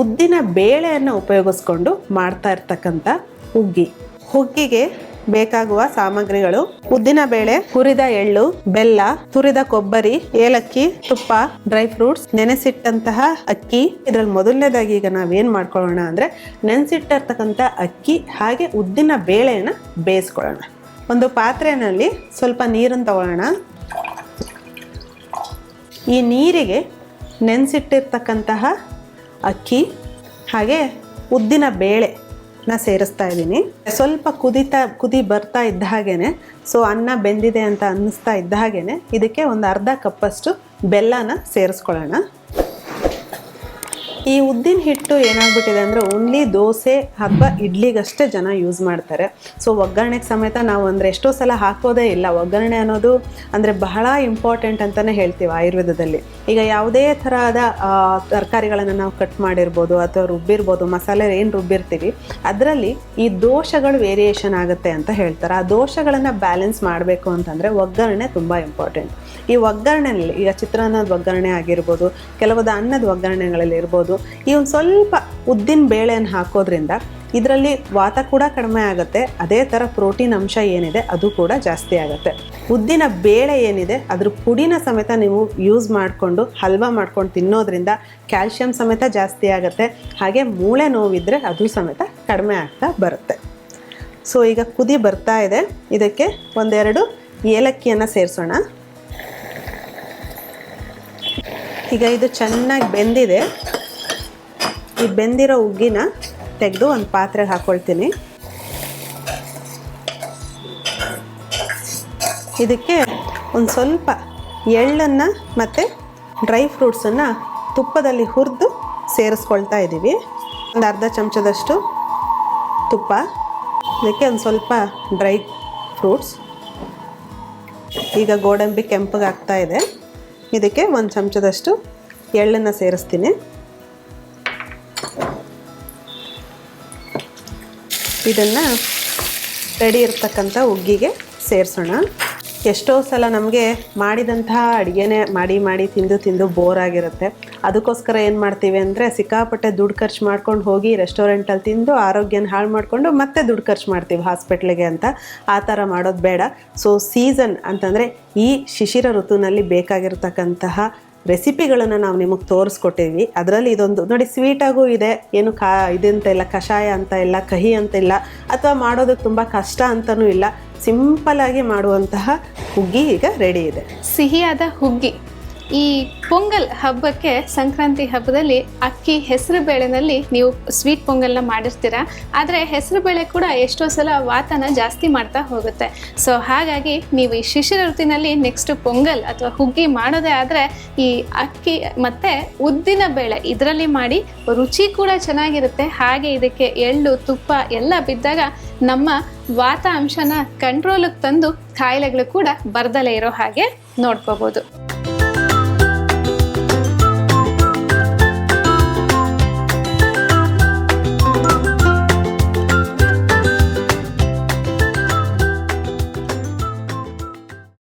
ಉದ್ದಿನ ಬೇಳೆಯನ್ನು ಉಪಯೋಗಿಸ್ಕೊಂಡು ಮಾಡ್ತಾ ಇರ್ತಕ್ಕಂಥ ಹುಗ್ಗಿ. ಹುಗ್ಗಿಗೆ ಬೇಕಾಗುವ ಸಾಮಗ್ರಿಗಳು ಉದ್ದಿನ ಬೇಳೆ, ಹುರಿದ ಎಳ್ಳು, ಬೆಲ್ಲ, ತುರಿದ ಕೊಬ್ಬರಿ, ಏಲಕ್ಕಿ, ತುಪ್ಪ ಡ್ರೈ ಫ್ರೂಟ್ಸ್ ನೆನೆಸಿಟ್ಟಂತಹ ಅಕ್ಕಿ. ಇದ್ರಲ್ಲಿ ಮೊದಲನೇದಾಗಿ ಈಗ ನಾವೇನ್ ಮಾಡ್ಕೊಳ್ಳೋಣ ಅಂದ್ರೆ ನೆನೆಸಿಟ್ಟಿರ್ತಕ್ಕಂಥ ಅಕ್ಕಿ ಹಾಗೆ ಉದ್ದಿನ ಬೇಳೆಯನ್ನ ಬೇಯಿಸ್ಕೊಳ್ಳೋಣ. ಒಂದು ಪಾತ್ರೆಯಲ್ಲಿ ಸ್ವಲ್ಪ ನೀರನ್ನು ತಗೊಳ್ಳೋಣ. ಈ ನೀರಿಗೆ ನೆನೆಸಿಟ್ಟಿರ್ತಕ್ಕಂತಹ ಅಕ್ಕಿ, ಹಾಗೆ ಉದ್ದಿನ ಬೇಳೆನ ಸೇರಿಸ್ತಾ ಇದ್ದೀನಿ. ಸ್ವಲ್ಪ ಕುದಿತಾ, ಕುದಿ ಬರ್ತಾ ಇದ್ದ ಹಾಗೇನೆ ಸೊ ಅನ್ನ ಬೆಂದಿದೆ ಅಂತ ಅನ್ನಿಸ್ತಾ ಇದ್ದ ಹಾಗೇನೆ, ಇದಕ್ಕೆ ಒಂದು ಅರ್ಧ ಕಪ್ಪಷ್ಟು ಬೆಲ್ಲನ ಸೇರಿಸ್ಕೊಳ್ಳೋಣ. ಈ ಉದ್ದಿನ ಹಿಟ್ಟು ಏನಾಗ್ಬಿಟ್ಟಿದೆ ಅಂದರೆ ಓನ್ಲಿ ದೋಸೆ, ಹಬ್ಬ, ಇಡ್ಲಿಗಷ್ಟೇ ಜನ ಯೂಸ್ ಮಾಡ್ತಾರೆ. ಸೊ ಒಗ್ಗರಣೆಗೆ ಸಮೇತ ನಾವು ಅಂದರೆ ಎಷ್ಟೋ ಸಲ ಹಾಕೋದೇ ಇಲ್ಲ. ಒಗ್ಗರಣೆ ಅನ್ನೋದು ಅಂದರೆ ಬಹಳ ಇಂಪಾರ್ಟೆಂಟ್ ಅಂತಲೇ ಹೇಳ್ತೀವಿ ಆಯುರ್ವೇದದಲ್ಲಿ. ಈಗ ಯಾವುದೇ ಥರದ ತರಕಾರಿಗಳನ್ನು ನಾವು ಕಟ್ ಮಾಡಿರ್ಬೋದು ಅಥವಾ ರುಬ್ಬಿರ್ಬೋದು, ಮಸಾಲೆ ಏನು ರುಬ್ಬಿರ್ತೀವಿ, ಅದರಲ್ಲಿ ಈ ದೋಷಗಳು ವೇರಿಯೇಷನ್ ಆಗುತ್ತೆ ಅಂತ ಹೇಳ್ತಾರೆ. ಆ ದೋಷಗಳನ್ನು ಬ್ಯಾಲೆನ್ಸ್ ಮಾಡಬೇಕು ಅಂತಂದರೆ ಒಗ್ಗರಣೆ ತುಂಬ ಇಂಪಾರ್ಟೆಂಟ್ ಈ ಒಗ್ಗರಣೆಯಲ್ಲಿ, ಈಗ ಚಿತ್ರಾನ್ನದ ಒಗ್ಗರಣೆ ಆಗಿರ್ಬೋದು, ಕೆಲವೊಂದು ಅನ್ನದ ಒಗ್ಗರಣೆಗಳಲ್ಲಿ ಇರ್ಬೋದು, ಈ ಒಂದು ಸ್ವಲ್ಪ ಉದ್ದಿನ ಬೇಳೆಯನ್ನು ಹಾಕೋದ್ರಿಂದ ಇದರಲ್ಲಿ ವಾತ ಕೂಡ ಕಡಿಮೆ ಆಗುತ್ತೆ, ಅದೇ ಥರ ಪ್ರೋಟೀನ್ ಅಂಶ ಏನಿದೆ ಅದು ಕೂಡ ಜಾಸ್ತಿ ಆಗುತ್ತೆ. ಉದ್ದಿನ ಬೇಳೆ ಏನಿದೆ, ಅದ್ರ ಪುಡಿನ ಸಮೇತ ನೀವು ಯೂಸ್ ಮಾಡಿಕೊಂಡು, ಹಲ್ವಾ ಮಾಡ್ಕೊಂಡು ತಿನ್ನೋದ್ರಿಂದ ಕ್ಯಾಲ್ಶಿಯಂ ಸಮೇತ ಜಾಸ್ತಿ ಆಗುತ್ತೆ, ಹಾಗೆ ಮೂಳೆ ನೋವಿದ್ರೆ ಅದು ಸಮೇತ ಕಡಿಮೆ ಆಗ್ತಾ ಬರುತ್ತೆ. ಸೊ ಈಗ ಕುದಿ ಬರ್ತಾ ಇದೆ, ಇದಕ್ಕೆ ಒಂದೆರಡು ಏಲಕ್ಕಿಯನ್ನು ಸೇರಿಸೋಣ. ಈಗ ಇದು ಚೆನ್ನಾಗಿ ಬೆಂದಿದೆ. ಈ ಬೆಂದಿರೋ ಉಗ್ಗಿನ ತೆಗೆದು ಒಂದು ಪಾತ್ರೆಗೆ ಹಾಕ್ಕೊಳ್ತೀನಿ ಇದಕ್ಕೆ ಒಂದು ಸ್ವಲ್ಪ ಎಳ್ಳನ್ನು ಮತ್ತು ಡ್ರೈ ಫ್ರೂಟ್ಸನ್ನು ತುಪ್ಪದಲ್ಲಿ ಹುರಿದು ಸೇರಿಸ್ಕೊಳ್ತಾ ಇದ್ದೀವಿ ಒಂದು ಅರ್ಧ ಚಮಚದಷ್ಟು ತುಪ್ಪ, ಇದಕ್ಕೆ ಒಂದು ಸ್ವಲ್ಪ ಡ್ರೈ ಫ್ರೂಟ್ಸ್. ಈಗ ಗೋಡಂಬಿ ಕೆಂಪಗಾಗ್ತಾ ಇದೆ. ಇದಕ್ಕೆ ಒಂದು ಚಮಚದಷ್ಟು ಎಳ್ಳನ್ನು ಸೇರಿಸ್ತೀನಿ. ಇದನ್ನು ರೆಡಿ ಇರ್ತಕ್ಕಂಥ ಉಗ್ಗಿಗೆ ಸೇರಿಸೋಣ. ಎಷ್ಟೋ ಸಲ ನಮಗೆ ಮಾಡಿದಂತಹ ಅಡುಗೆನೇ ಮಾಡಿ ಮಾಡಿ ತಿಂದು ತಿಂದು ಬೋರ್ ಆಗಿರುತ್ತೆ. ಅದಕ್ಕೋಸ್ಕರ ಏನು ಮಾಡ್ತೀವಿ ಅಂದರೆ ಸಿಕ್ಕಾಪಟ್ಟೆ ದುಡ್ಡು ಖರ್ಚು ಮಾಡ್ಕೊಂಡು ಹೋಗಿ ರೆಸ್ಟೋರೆಂಟಲ್ಲಿ ತಿಂದು ಆರೋಗ್ಯನ ಹಾಳು ಮಾಡಿಕೊಂಡು ಮತ್ತೆ ದುಡ್ಡು ಖರ್ಚು ಮಾಡ್ತೀವಿ ಹಾಸ್ಪಿಟ್ಲಿಗೆ ಅಂತ. ಆ ಥರ ಮಾಡೋದು ಬೇಡ. ಸೊ ಸೀಸನ್ ಅಂತಂದರೆ ಈ ಶಿಶಿರ ಋತುವಿನಲ್ಲಿ ಬೇಕಾಗಿರ್ತಕ್ಕಂತಹ ರೆಸಿಪಿಗಳನ್ನು ನಾವು ನಿಮಗೆ ತೋರಿಸ್ಕೊಟ್ಟಿದ್ವಿ. ಅದರಲ್ಲಿ ಇದೊಂದು, ನೋಡಿ ಸ್ವೀಟಾಗೂ ಇದೆ, ಏನು ಕಾ, ಇದಂತ ಇಲ್ಲ, ಕಷಾಯ ಅಂತ ಇಲ್ಲ, ಕಹಿ ಅಂತ ಇಲ್ಲ, ಅಥವಾ ಮಾಡೋದಕ್ಕೆ ತುಂಬ ಕಷ್ಟ ಅಂತಲೂ ಇಲ್ಲ ಸಿಂಪಲಾಗಿ ಮಾಡುವಂತಹ ಹುಗ್ಗಿ ಈಗ ರೆಡಿ ಇದೆ. ಸಿಹಿಯಾದ ಹುಗ್ಗಿ. ಈ ಪೊಂಗಲ್ ಹಬ್ಬಕ್ಕೆ, ಸಂಕ್ರಾಂತಿ ಹಬ್ಬದಲ್ಲಿ ಅಕ್ಕಿ ಹೆಸರು ಬೇಳೆನಲ್ಲಿ ನೀವು ಸ್ವೀಟ್ ಪೊಂಗಲ್ನ ಮಾಡಿರ್ತೀರಾ. ಆದರೆ ಹೆಸರು ಬೇಳೆ ಕೂಡ ಎಷ್ಟೋ ಸಲ ವಾತನ ಜಾಸ್ತಿ ಮಾಡ್ತಾ ಹೋಗುತ್ತೆ. ಸೊ ಹಾಗಾಗಿ ನೀವು ಈ ಶಿಶಿರ ಋತಿನಲ್ಲಿ ನೆಕ್ಸ್ಟ್ ಪೊಂಗಲ್ ಅಥವಾ ಹುಗ್ಗಿ ಮಾಡೋದೇ ಆದರೆ ಈ ಅಕ್ಕಿ ಮತ್ತು ಉದ್ದಿನ ಬೇಳೆ ಇದರಲ್ಲಿ ಮಾಡಿ ರುಚಿ ಕೂಡ ಚೆನ್ನಾಗಿರುತ್ತೆ. ಹಾಗೆ ಇದಕ್ಕೆ ಎಳ್ಳು, ತುಪ್ಪ ಎಲ್ಲ ಬಿದ್ದಾಗ ನಮ್ಮ ವಾತ ಅಂಶನ ಕಂಟ್ರೋಲಿಗೆ ತಂದು ಕಾಯಿಲೆಗಳು ಕೂಡ ಬರ್ದಲೇ ಇರೋ ಹಾಗೆ ನೋಡ್ಕೋಬೋದು.